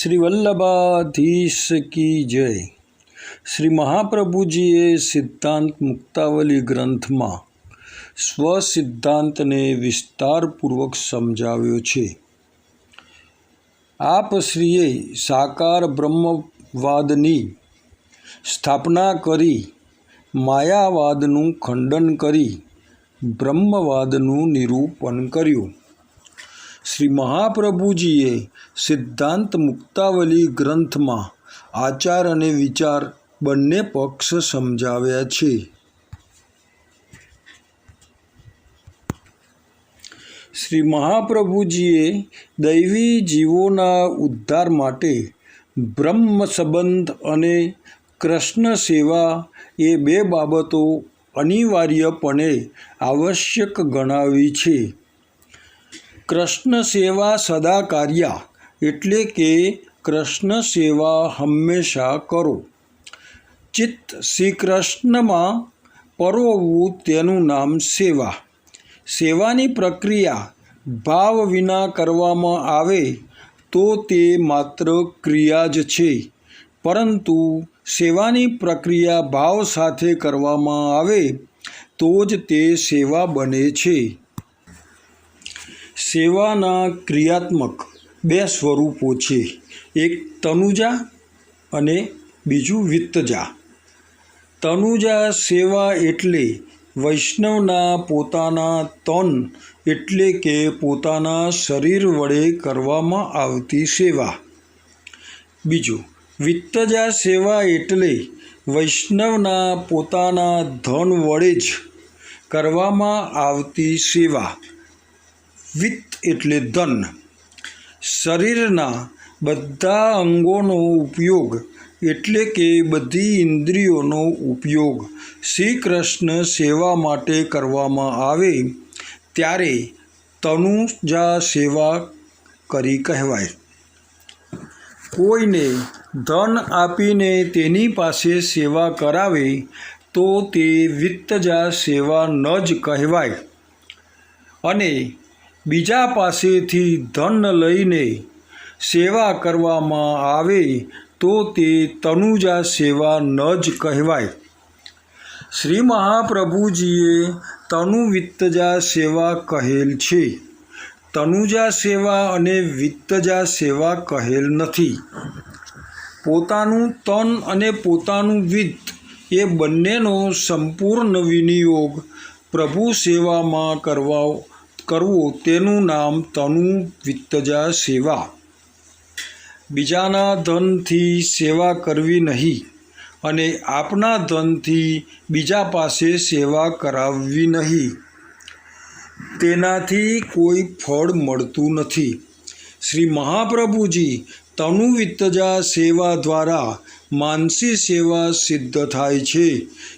શ્રી વલ્લભાધીશ કી જય. શ્રી મહાપ્રભુજીએ સિદ્ધાંત મુક્તાવલી ગ્રંથમાં સ્વસિદ્ધાંતને વિસ્તારપૂર્વક સમજાવ્યો છે. આપ શ્રીએ સાકાર બ્રહ્મવાદની સ્થાપના કરી, માયાવાદનું ખંડન કરી, બ્રહ્મવાદનું નિરૂપણ કર્યું. શ્રી મહાપ્રભુજીએ સિદ્ધાંત મુક્તાવલી ગ્રંથમાં આચાર અને વિચાર બંને પક્ષ સમજાવ્યા છે. શ્રી મહાપ્રભુજીએ દૈવી જીવોના ઉદ્ધાર માટે બ્રહ્મ સંબંધ અને કૃષ્ણ સેવા એ બે બાબતો અનિવાર્યપણે આવશ્યક ગણાવી છે. કૃષ્ણ સેવા સદા કાર્યા એટલે કે કૃષ્ણ સેવા હંમેશા કરો. ચિત્ત શ્રી કૃષ્ણમાં પરોવવું તેનું નામ સેવા. સેવાની પ્રક્રિયા ભાવ વિના કરવામાં આવે તો તે માત્ર ક્રિયા જ છે. પરંતુ સેવાની પ્રક્રિયા ભાવ સાથે કરવામાં આવે તો જ તે સેવા બને છે. સેવાના ક્રિયાત્મક બે સ્વરૂપો છે. એક તનુજા અને બીજું વિત્તજા. તનુજા સેવા એટલે વૈષ્ણવના પોતાના તન એટલે કે પોતાના શરીર વડે કરવામાં આવતી સેવા. બીજું, વિત્તજા સેવા એટલે વૈષ્ણવના પોતાના ધન વડે જ કરવામાં આવતી સેવા. વિત્ત એટલે ધન. શરીરના બધા અંગોનો ઉપયોગ એટલે કે બધી ઇન્દ્રિયોનો ઉપયોગ શ્રી કૃષ્ણ સેવા માટે કરવામાં આવે ત્યારે તનુજા સેવા કરી કહેવાય. કોઈને ધન આપીને તેની પાસે સેવા કરાવે તો તે વિત્તજા સેવા ન જ કહેવાય. અને બીજા પાસેથી ધન લઈને સેવા કરવામાં આવે તો તે તનુજા સેવા ન જ કહેવાય. શ્રી મહાપ્રભુજીએ તનુ વિત્તજા સેવા કહેલ છે. તનુજા સેવા અને વિત્તજા સેવા કહેલ નથી. પોતાનું તન અને પોતાનું વિત્ત એ બંનેનો સંપૂર્ણ વિનિયોગ પ્રભુ સેવામાં કરવા કરવો તેનું નામ તનુ વિત્તજા સેવા. બીજાના ધનથી સેવા કરવી નહીં અને આપના ધનથી બીજા પાસે સેવા કરાવવી નહીં. તેનાથી કોઈ ફળ મળતું નથી. શ્રી મહાપ્રભુજી તનુ વિત્તજા સેવા દ્વારા માનસી સેવા સિદ્ધ થાય છે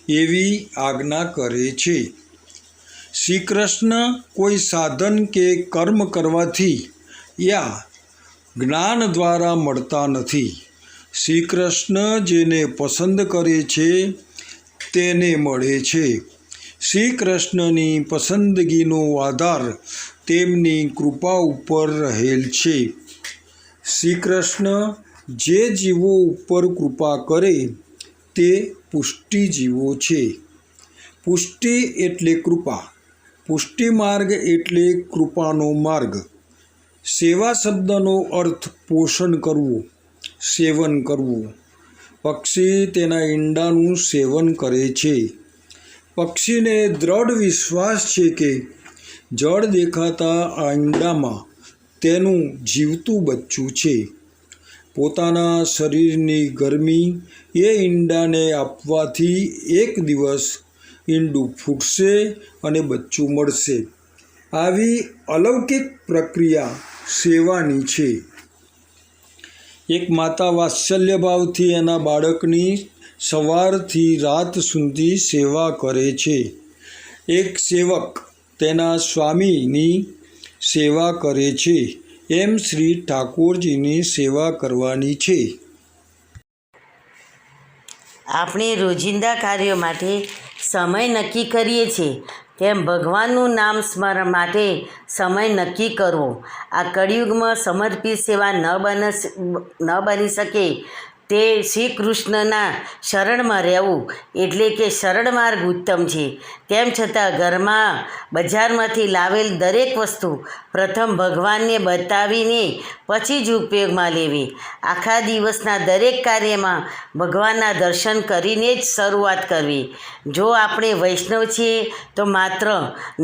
એવી આજ્ઞા કરે છે. શ્રી કૃષ્ણ કોઈ સાધન કે કર્મ કરવાથી યા જ્ઞાન દ્વારા મળતા નથી. શ્રી કૃષ્ણ જેને પસંદ કરે છે, તેને મળે છે. શ્રી કૃષ્ણની પસંદગીનો આધાર તેમની કૃપા ઉપર રહેલ છે. શ્રી કૃષ્ણ જે જીવો ઉપર કૃપા કરે, તે પુષ્ટિ જીવો છે. પુષ્ટિ એટલે કૃપા. પુષ્ટિ માર્ગ એટલે કૃપાનો માર્ગ. સેવા શબ્દનો અર્થ પોષણ કરવું, સેવન કરવું. પક્ષી તેના ઈંડાનું સેવન કરે છે. પક્ષીને દ્રઢ વિશ્વાસ છે કે જળ દેખાતા આ ઈંડામાં તેનું જીવતું બચ્ચું છે. પોતાના શરીરની ગરમી એ ઈંડાને આપવાથી એક દિવસ ઈંડું ફૂટશે અને બચ્ચું મળશે. આવી અલૌકિક પ્રક્રિયા સેવાની છે. એક માતા વાત્સલ્ય ભાવથી એના બાળકની સવારથી રાત સુધી સેવા કરે છે. એક સેવક તેના સ્વામીની સેવા કરે છે. એમ શ્રી ઠાકોરજીની સેવા કરવાની છે. આપણે રોજિંદા કાર્યો માટે સમય નક્કી કરીએ છીએ. તેમ ભગવાનનું નામ સ્મરણ માટે સમય નક્કી કરવો. આ કળિયુગમાં સમર્પિત સેવા ન બન ન બની શકે તે શ્રી કૃષ્ણના શરણમાં રહેવું એટલે કે શરણ માર્ગ ઉત્તમ છે. તેમ છતાં ઘરમાં બજારમાંથી લાવેલ દરેક વસ્તુ પ્રથમ ભગવાનને બતાવીને પછી જ ઉપયોગમાં લેવી. આખા દિવસના દરેક કાર્યમાં ભગવાનના દર્શન કરીને જ શરૂઆત કરવી. જો આપણે વૈષ્ણવ છીએ તો માત્ર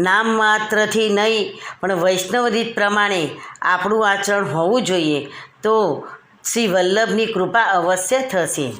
નામ માત્રથી નહીં, પણ વૈષ્ણવ રીત પ્રમાણે આપણું આચરણ હોવું જોઈએ. તો શ્રી વલ્લભની કૃપા અવશ્ય થશે.